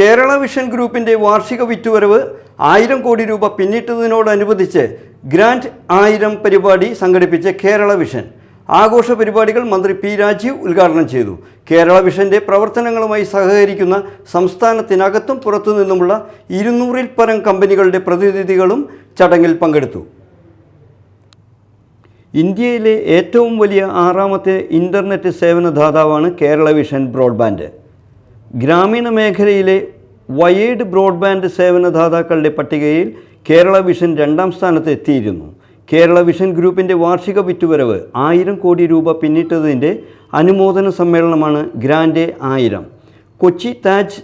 Kerala vision ഗ്രൂപ്പിന്റെ വാർഷിക വിറ്റുവരവ് ആയിരം കോടി രൂപ പിന്നിട്ടതിനോടനുബന്ധിച്ച് ഗ്രാൻഡ് ആയിരം പരിപാടി സംഘടിപ്പിച്ച കേരള വിഷൻ. ആഘോഷ പരിപാടികൾ മന്ത്രി പി രാജീവ് ഉദ്ഘാടനം ചെയ്തു. കേരള വിഷന്റെ പ്രവർത്തനങ്ങളുമായി സഹകരിക്കുന്ന സംസ്ഥാനത്തിനകത്തും പുറത്തുനിന്നുമുള്ള ഇരുന്നൂറിൽ പരം കമ്പനികളുടെ പ്രതിനിധികളും ചടങ്ങിൽ പങ്കെടുത്തു. ഇന്ത്യയിലെ ഏറ്റവും വലിയ ആറാമത്തെ ഇന്റർനെറ്റ് സേവന ദാതാവാണ് കേരള വിഷൻ ബ്രോഡ്ബാൻഡ്. ഗ്രാമീണ മേഖലയിലെ വയേഡ് ബ്രോഡ്ബാൻഡ് സേവനദാതാക്കളുടെ പട്ടികയിൽ കേരള വിഷൻ രണ്ടാം സ്ഥാനത്ത് എത്തിയിരുന്നു. കേരള വിഷൻ ഗ്രൂപ്പിന്റെ വാർഷിക വിറ്റുവരവ് ആയിരം കോടി രൂപ പിന്നിട്ടതിന്റെ അനുമോദന സമ്മേളനമാണ് ഗ്രാൻഡ് ആയിരം. കൊച്ചി താജ്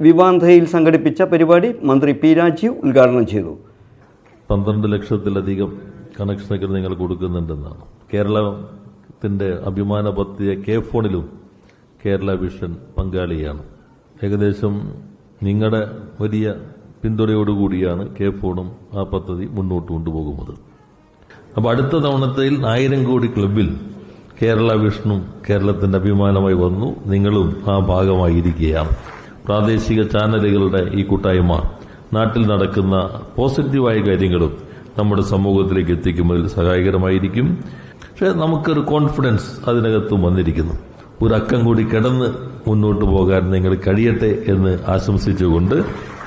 വിവാന്തയിൽ സംഘടിപ്പിച്ച പരിപാടി മന്ത്രി പി രാജീവ് ഉദ്ഘാടനം ചെയ്തു. പന്ത്രണ്ട് ലക്ഷത്തിലധികം കണക്ഷനൊക്കെ നിങ്ങൾ കൊടുക്കുന്നുണ്ടെന്നാണ്. കേരളത്തിന്റെ അഭിമാന പദ്ധതിയെ കെ ഫോണിലും കേരള വിഷൻ പങ്കാളിയാണ്. ഏകദേശം നിങ്ങളുടെ വലിയ പിന്തുണയോടുകൂടിയാണ് കെ ഫോണും ആ പദ്ധതി മുന്നോട്ട് കൊണ്ടുപോകുന്നത്. അപ്പോൾ അടുത്ത തവണത്തിൽ ആയിരം കോടി ക്ലബിൽ കേരള വിഷ്ണു കേരളത്തിന്റെ അഭിമാനമായി വന്നു. നിങ്ങളും ആ ഭാഗമായിരിക്കുകയാണ്. പ്രാദേശിക ചാനലുകളുടെ ഈ കൂട്ടായ്മ നാട്ടിൽ നടക്കുന്ന പോസിറ്റീവായ കാര്യങ്ങളും നമ്മുടെ സമൂഹത്തിലേക്ക് എത്തിക്കുന്നതിൽ സഹായകരമായിരിക്കും. പക്ഷേ നമുക്കൊരു കോൺഫിഡൻസ് അതിനകത്തും വന്നിരിക്കുന്നു. ഒരു അക്കം കൂടി കിടന്ന് മുന്നോട്ട് പോകാൻ നിങ്ങൾ കഴിയട്ടെ എന്ന് ആശംസിച്ചുകൊണ്ട്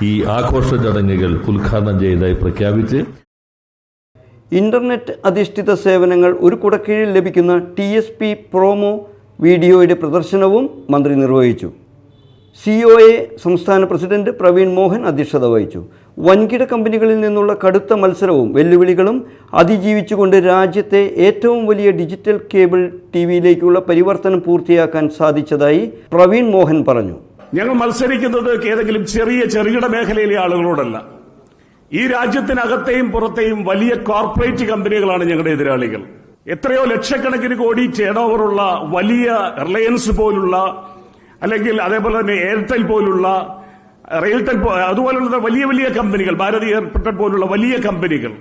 ഈ ആഘോഷ ചടങ്ങുകൾ ഉദ്ഘാടനം ചെയ്തതായി പ്രഖ്യാപിച്ച് ഇന്റർനെറ്റ് അധിഷ്ഠിത സേവനങ്ങൾ ഒരു കുടക്കീഴിൽ ലഭിക്കുന്ന ടി എസ് പി പ്രോമോ വീഡിയോയുടെ പ്രദർശനവും മന്ത്രി നിർവഹിച്ചു. സി ഒ എ സംസ്ഥാന പ്രസിഡന്റ് പ്രവീൺ മോഹൻ അധ്യക്ഷത വഹിച്ചു. വൻകിട കമ്പനികളിൽ നിന്നുള്ള കടുത്ത മത്സരവും വെല്ലുവിളികളും അതിജീവിച്ചുകൊണ്ട് രാജ്യത്തെ ഏറ്റവും വലിയ ഡിജിറ്റൽ കേബിൾ ടി വിയിലേക്കുള്ള പരിവർത്തനം പൂർത്തിയാക്കാൻ സാധിച്ചതായി പ്രവീൺ മോഹൻ പറഞ്ഞു. ഞങ്ങൾ മത്സരിക്കുന്നത് ഏതെങ്കിലും ചെറിയ ചെറുകിട മേഖലയിലെ ആളുകളോടല്ല. ഈ രാജ്യത്തിനകത്തെയും പുറത്തെയും വലിയ കോർപ്പറേറ്റ് കമ്പനികളാണ് ഞങ്ങളുടെ എതിരാളികൾ. എത്രയോ ലക്ഷക്കണക്കിന് കോടി ടേൺ വലിയ റിലയൻസ് പോലുള്ള അല്ലെങ്കിൽ അതേപോലെ തന്നെ എയർടെൽ പോലുള്ള റെയിൽടെൽ അതുപോലുള്ള വലിയ വലിയ കമ്പനികൾ ഭാരതി എയർടെൽ പോലുള്ള വലിയ കമ്പനികൾ.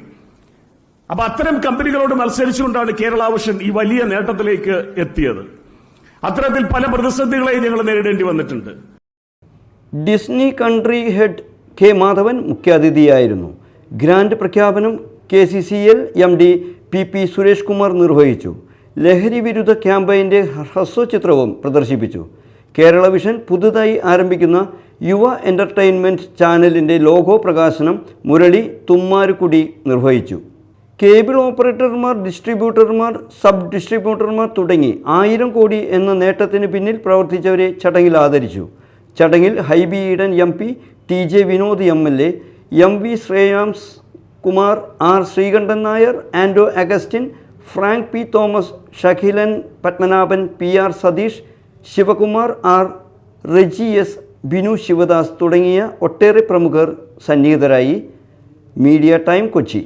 അപ്പൊ അത്തരം കമ്പനികളോട് മത്സരിച്ചുകൊണ്ടാണ് കേരള വിഷൻ ഈ വലിയ നേട്ടത്തിലേക്ക് എത്തിയത്. അത്തരത്തിൽ പല പ്രതിസന്ധികളെയും ഞങ്ങൾ നേരിടേണ്ടി വന്നിട്ടുണ്ട്. Disney country head K Madhavan മുഖ്യാതിഥിയായിരുന്നു. Grand പ്രഖ്യാപനം K C C L M D P P Suresh Kumar നിർവഹിച്ചു. ലഹരി വിരുദ്ധ ക്യാമ്പയിന്റെ ഹ്രസ്വചിത്രവും പ്രദർശിപ്പിച്ചു. കേരള വിഷൻ പുതുതായി ആരംഭിക്കുന്ന യുവ എന്റർടൈൻമെന്റ് ചാനലിന്റെ ലോഗോ പ്രകാശനം മുരളി തുമ്മാരുകുടി നിർവഹിച്ചു. കേബിൾ ഓപ്പറേറ്റർമാർ ഡിസ്ട്രിബ്യൂട്ടർമാർ സബ് ഡിസ്ട്രിബ്യൂട്ടർമാർ തുടങ്ങി ആയിരം കോടി എന്ന നേട്ടത്തിന് പിന്നിൽ പ്രവർത്തിച്ചവരെ ചടങ്ങിൽ ആദരിച്ചു. ചടങ്ങിൽ Hibi Eden M P T J Vinod M L A M V Shreyams Kumar R Sreekandan Nair Anto Augustine Frank P Thomas Shakhilan Padmanabhan P R Satheesh Sivakumar R Reji S Binu Sivadas തുടങ്ങിയ ഒട്ടേറെ പ്രമുഖർ സന്നിഹിതരായി media time Kochi.